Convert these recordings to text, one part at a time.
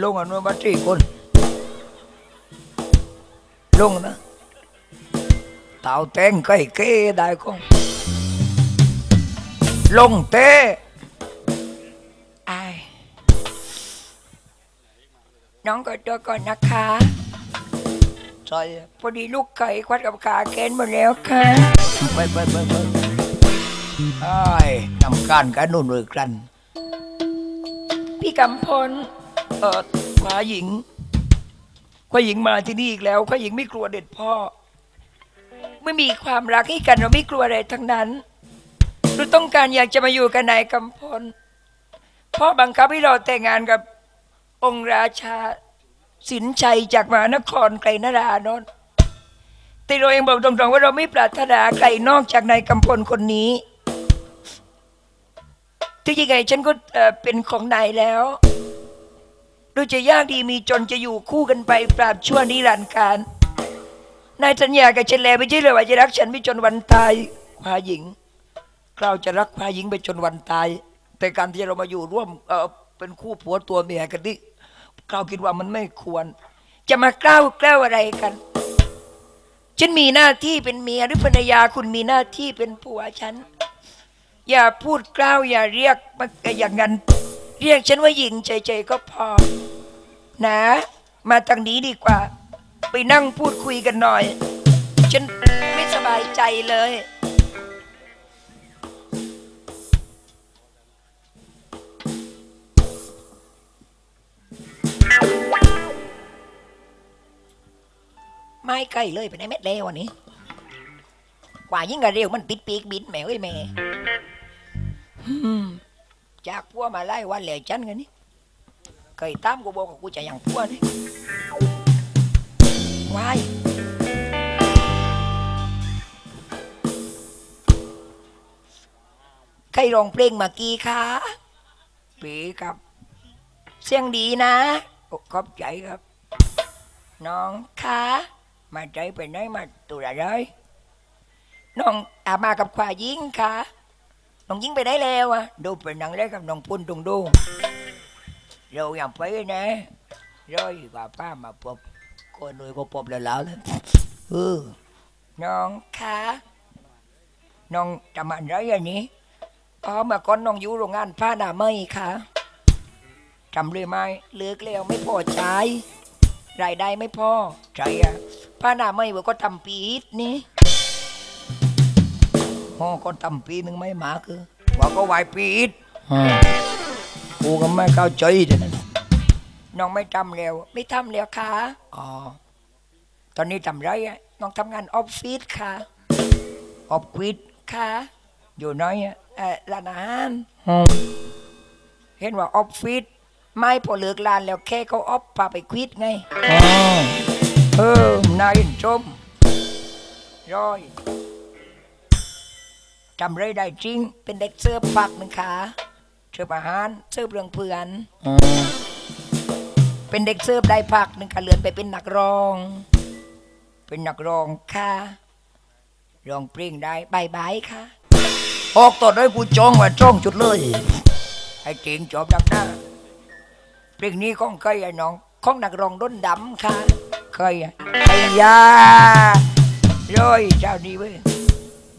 ลงอันนู้นมาสี่คนลงนะเต่าแตงไก่เก้ได้คงลงเต้ไอายน้องก็ตัวก่อนนะคะใช่พอดีลูกไก่ควัดกับขาเกณฑ์หมดแล้วค่ะไปไปไปไปไอ้ายนำการกันนุ่นเลยกัน พี่กำพล เออขวาหญิงขวาหญิงมาที่นี่อีกแล้วขวาหญิงไม่กลัวเด็ดพ่อ ไม่มีความรักให้กันเราไม่กลัวอะไรทั้งนั้นเราต้องการอยากจะมาอยู่กับนายกำพลพ่อบังคับให้เราแต่งงานกับองค์ราชาสินชัยจากมหานครไกลนรานนท์แต่เราเองบอกตรงๆว่าเราไม่ปรารถนาใครนอกจากนายกำพลคนนี้ที่ยังไงฉันก็เป็นของนายแล้ว ดูจะยากดีมีจนจะอยู่คู่กันไปปราบชั่วนิรันดร์การนายสัญญากับฉันแล้วไม่ใช่เลยว่าจะรักฉันไปจนวันตายควาหญิงเราจะรักควาหญิงไปจนวันตาย แต่การที่เรามาอยู่ร่วมเออเป็นคู่ผัวตัวเมียกันนี่เราคิดว่ามันไม่ควร จะมากล้าวแกล้วอะไรกันฉันมีหน้าที่เป็นเมียหรือภรรยาคุณมีหน้าที่เป็นผัวฉัน อย่าพูดกล้าวอย่าเรียกมาอย่างนั้น เรียกฉันว่าหญิงใจๆก็พอ นะ มาทางนี้ดีกว่า ไปนั่งพูดคุยกันหน่อย ฉันไม่สบายใจเลย ไม่ใกล้เลยไปไหนเม็ดเลววันนี้ กว่ายิ่งกระเร็วมันปิดปีกบินแหมเอ้ยแม่ จากพัวมาไล่วันเหลยฉันกันนี่เคยตามกูบอกว่ากูจะยังพัวนี่วายใครร้องเพลงเมื่อกี้คะปีครับ เสียงดีนะอขอบใจครับ น้องคะมาใจไปไหนมาตัวอะไรน้องอามากับควายิงค่ะ น้องยิงไปได้แล้วอะดูเป็นหนังเล็กกับน้องปุ่นตรงดูเราอย่างไปนะร้อยกว่าป้ามาพบคนรวยก็พบแล้วแล้วเลยเออน้องคะน้องทำอะไรอันนี้อ๋อเมื่อก่อนน้องอยู่โรงงานผ้าหนาไหมค่ะจำเลยไหมเลิกแล้วไม่พอใจรายได้ไม่พอใช่อะผ้าหนาไหมว่าก็ทำปีดนี่ พ่อก็ทำปีหนึ่งไม่มาคือว่าก็ไหวปีดกูก็ไม่เข้าใจแต่นั้นน้องไม่ทำแล้ว ไม่ทำแล้วค่ะอ๋อตอนนี้ทำไรอะน้องทำงานออฟฟิศค่ะออฟฟิศค่ะ อยู่น้อยอะเออร้านอาหารเห็นว่าออฟฟิศไม่พอเลิกร้านแล้วแค่เขาออฟพาไปควิดไงเออนายชมร้อย จำไรได้จริง เป็นเด็กเสิร์ฟผักหนึ่งขาเสิร์ฟอาหารเสิร์ฟเรื่องเพื่อนเป็นเด็กเสิร์ฟได้ผักหนึ่งขาเลือนไปเป็นนักร้อง เป็นนักร้องค่ะร้องเพลงได้บายบายค่ะออกต่อได้กูจองว่าจ้องจุดเลยให้จริงจอบดังหน้าเพลงนี้ของเคยไอ้น้องของนักร้องด้นดำค่ะเคยอะไอ้ยาร้อยเจ้านี้เว้ย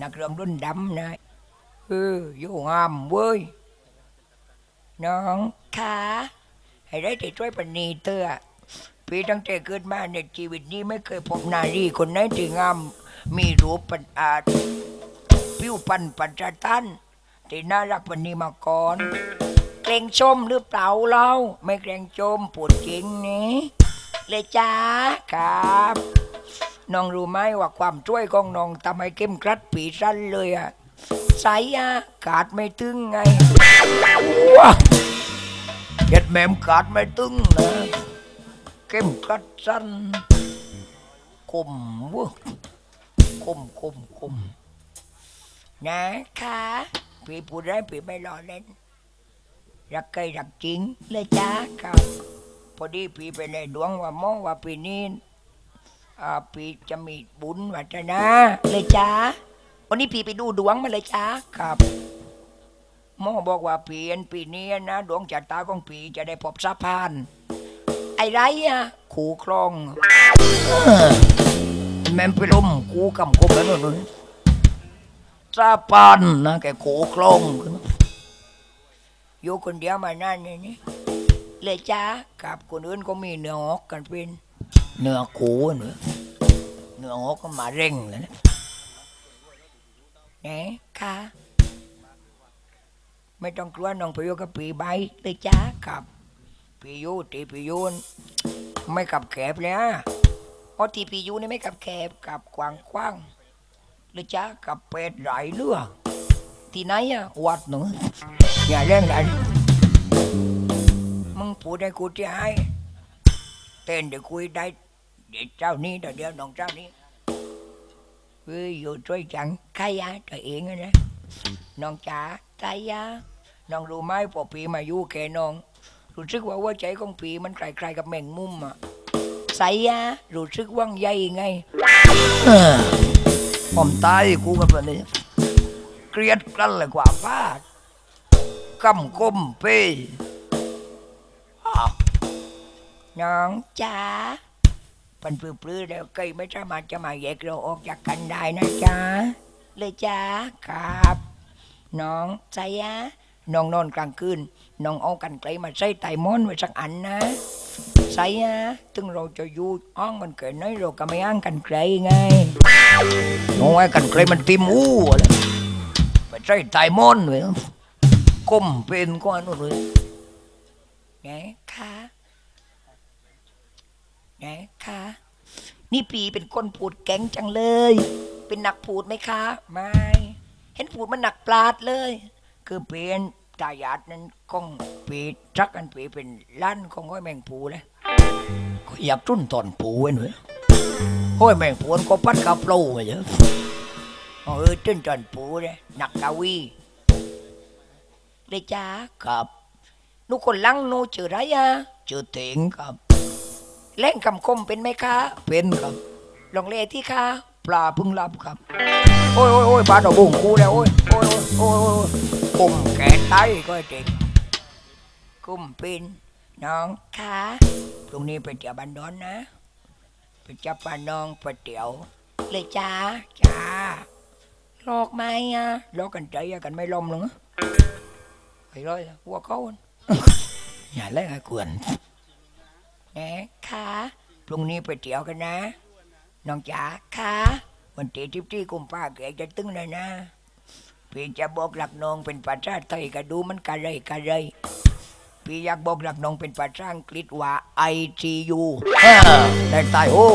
นักเรื่องรุ่นดำนะเอออยู่งามเว้ย น้องคะให้ได้แต่ช่วยปณีเตอพี่ตั้งแต่เกิดมาในชีวิตนี้ไม่เคยพบนารีคนไหนที่งาม มีรูปปันอาจผิวปันปัจจตันที่น่ารักปณีมาก่อน เกรงชมหรือเปล่าเราไม่เกรงชมพูดจริงนี่เลยจ้าครับ น้องรู้ไหมว่าความช่วยของน้องทำให้เข้มกรัดปีสั้นเลยอะใสอะกาดไม่ตึงไงว้าเห็ดแหมมกาดไม่ตึงนะเข้มกรัดสั้นคมเวะคมคมคมนะคะพี่พูดได้พี่ไม่รอเล่น รักใครรักจริงเลยจ้าครับพอดีพี่ไปในดวงว่าหมอว่าปีนี้ อ่าปีจะมีบุญวัฒนาเลยจ้าวันนี้ปีไปดูดวงมาเลยจ้าครับหมอบอกว่าปีนปีนี้นะดวงชะตาของปีจะได้พบสะพาน ไอ้ไรอะขู่คลองเออแม่ไปล้มกูกำกบแล้วนู่นซาปันนะแกขู่คลองขึ้นมาอยู่คนเดียวมานานนี่นี่เลยจ้ากับคนอื่นก็มีเนื้อหอกกันเป็น เนื้อขู่เนื้อเนื้อหอกก็มาเร่งเลยนะไหนค่ะ ไม่ต้องกลัวน้องไปอยู่กับปีใบเลยจ้ากับปียูตีปียูนไม่กับแคบเลยนะเพราะตีปียูนี่ไม่กับแคบกับกว้างกว้างๆเลยจ้ากับเป็ดไหลเรือที่ไหนอะวัดหนูอย่าเล่นกันมึงพูดให้กูที่ให้ เต้นเดี๋ยวคุยได้เดี๋ยวเจ้านี้เดี๋ยวเดี๋ยวน้องเจ้านี้เฮ้ยอยู่ช่วยจังใครอะตัวเองอะนะน้องจ๋าใจยาน้องรู้ไหมพอปีมาอยู่แกน้องรู้สึกว่าหัวใจของปีมันคล้ายๆกับแมงมุมอะใสยารู้สึกว่างใหญ่ไงผมตายกูกับนนี่เกลียดกันเลยกว่าฟาดกำก้มเป้ น้องจ๋าปันปลื้อๆแล้วใกล้ไม่สามารถจะมาแยกเราออกจากกันได้นะจ๊ะเลยจ้าครับ น้องใจยะน้องนอนกลางคืนน้องเอากันไกลมาใส่ไตมอนไว้สักอันนะใส่ยะถึงเราจะอยู่อ้องมันเกิดน้อยเราก็ไม่อ้างกันไกลไงน้องไอ้กันไกลมันติมอู้เลยไปใส่ไตมอนไว้ก้มเป็นก้อนนู่นเลยไงคะ ไงคะ นี่ปีเป็นคนพูดแก๊งจังเลย เป็นนักพูดไหมคะ ไม่ เห็นพูดมันหนักปราดเลย คือเป็นตายาดนั้นกองปีจักกันปีเป็นล้านของห้อยแมงปูเลยก็อยากจุ้นตอนปูไว้หน่อยห้อยแมงปูนก็พัดกับโปรมาเยอะเออจุ้นตอนปูเลยหนักกาวีเลยจ้าครับนุคนลังนูชื่อไรอะชื่อเถิงครับ เล่นคำคมเป็นไหมคะเป็นครับลองเลที่ค่ะปลาเพึ่งรับครับ โอ้ยโอ้ยโอ้ยปลาดอกบุ้งกูแล้วโอ้ยโอ้ยโอ้ยโอ้ยโอ้ยกุมแขนไตก็เด็กกุมปินน้องคะพรุ่งนี้ไปเที่ยวบันดอนนะไปจับปลาน้องไปเตี๋ยว เลยจ้าจ้าหลอกไหมอะหลอกกันใจอะกันไม่ลมหรอกไปเลยหัวเขาอะอย่าเล่นไอ้กวนแห นะค่ะพรุ่งนี้ไปเที่ยวกันนะ น้องจ๋าค่ะวันที่ทิพที่กุมภาเกจะตึงเลยนะ พี่จะบอกหลักน้องเป็นภาษาไทยก็ดูมันกันเลยกันเลยพี่อยากบอกหลักน้องเป็นภาษาอังกฤษว่า I T U ได้ตายโอ้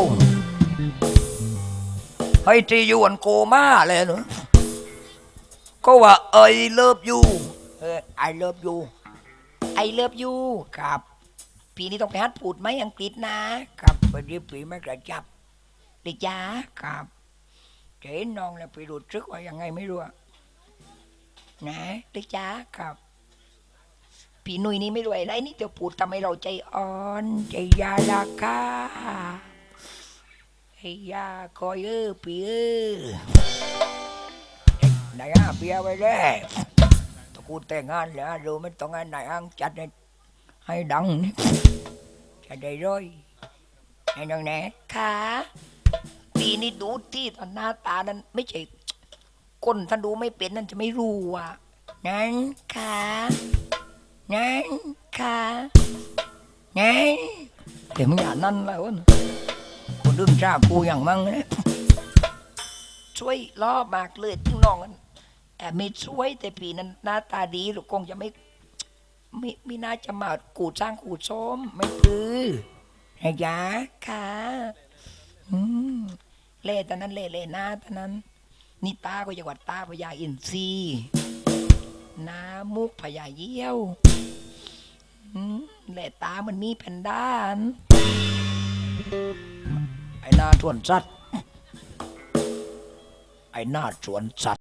ไอทียูอันโกมาเลยเนอะก็ว่า I love you เออ I love you I love you ครับ ปีนี้ต้องไปฮัดพูดไหมอังกฤษนะ ครับวันนี้ปีไม่กระจับดิจ้าครับเจ๊น้องแล้วไปรู้ซึกว่ายังไงไม่รู้อะนะดิจ้าครับปีหนุ่ยนี่ไม่รู้อะไรนี่จะพูดทำให้เราใจอ่อนใจยาลาคาไอ้ยาคอยเออปีเออไหนอะเปียไว้เลยตะกูแต่งงานแล้วรู้ไม่ต้องงานไหนอ่างจัดให้ ให้ดังนี่จะได้ร้อยไอ้น้องแหน่ค่ะปีนี้ดูที่ตอนหน้าตานั้นไม่ใช่คนท่านดูไม่เป็นนั่นจะไม่รู้อะนั้นค่ะนั้นค่ะนั้นเดี๋ยวมึงอย่านั่นแล้วนะคนดึงจ้ากูอย่างมั่งนะช่วยล่อมากเลยทิ้งน้องกันแต่ไม่ช่วยแต่ปีนั้นหน้าตาดีหรือคงจะไม่ ไม่ไม่น่าจะมากูดสร้างกูดส้มไม่คือไอ้ยาค่ะอืมเล่ตอนนั้นเล่เล่หน้าตอนนั้นนี่ตาก็จังหวัดตาพญาอินทรีหน้ามุกพญาเยี่ยวอืมเล่ตามันมีแผ่นด้านไอ้หน้าชวนสัตว์ไอ้หน้าชวนสัตว์